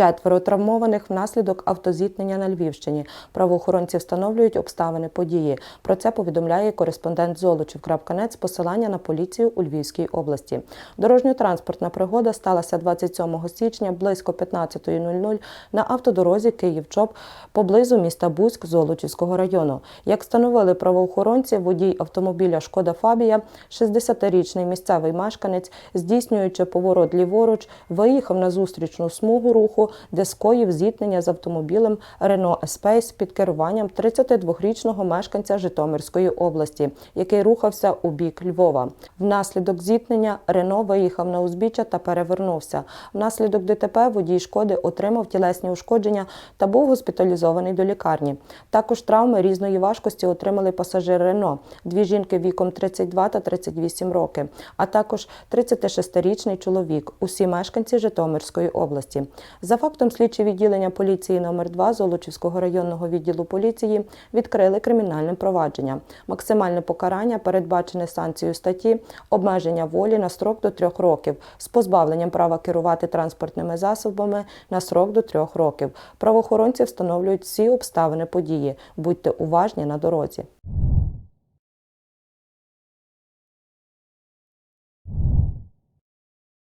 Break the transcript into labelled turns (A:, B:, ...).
A: Четверо травмованих внаслідок автозіткнення на Львівщині. Правоохоронці встановлюють обставини події. Про це повідомляє кореспондент Золочів.нет з посилання на поліцію у Львівській області. Дорожньо-транспортна пригода сталася 27 січня близько 15.00 на автодорозі Київ-Чоп поблизу міста Бузьк Золочівського району. Як встановили правоохоронці, водій автомобіля Шкода Фабія, 60-річний місцевий мешканець, здійснюючи поворот ліворуч, виїхав на зустрічну смугу руху, де скоїв зіткнення з автомобілем Renault Espace під керуванням 32-річного мешканця Житомирської області, який рухався у бік Львова. Внаслідок зіткнення Рено виїхав на узбіччя та перевернувся. Внаслідок ДТП водій шкоди отримав тілесні ушкодження та був госпіталізований до лікарні. Також травми різної важкості отримали пасажири Рено, дві жінки віком 32 та 38 років, а також 36-річний чоловік, усі мешканці Житомирської області. За фактом слідчі відділення поліції номер 2 Золочівського районного відділу поліції відкрили кримінальне провадження. Максимальне покарання передбачене санкцією статті обмеження волі на строк до трьох років з позбавленням права керувати транспортними засобами на срок до трьох років. Правоохоронці встановлюють всі обставини події. Будьте уважні на дорозі.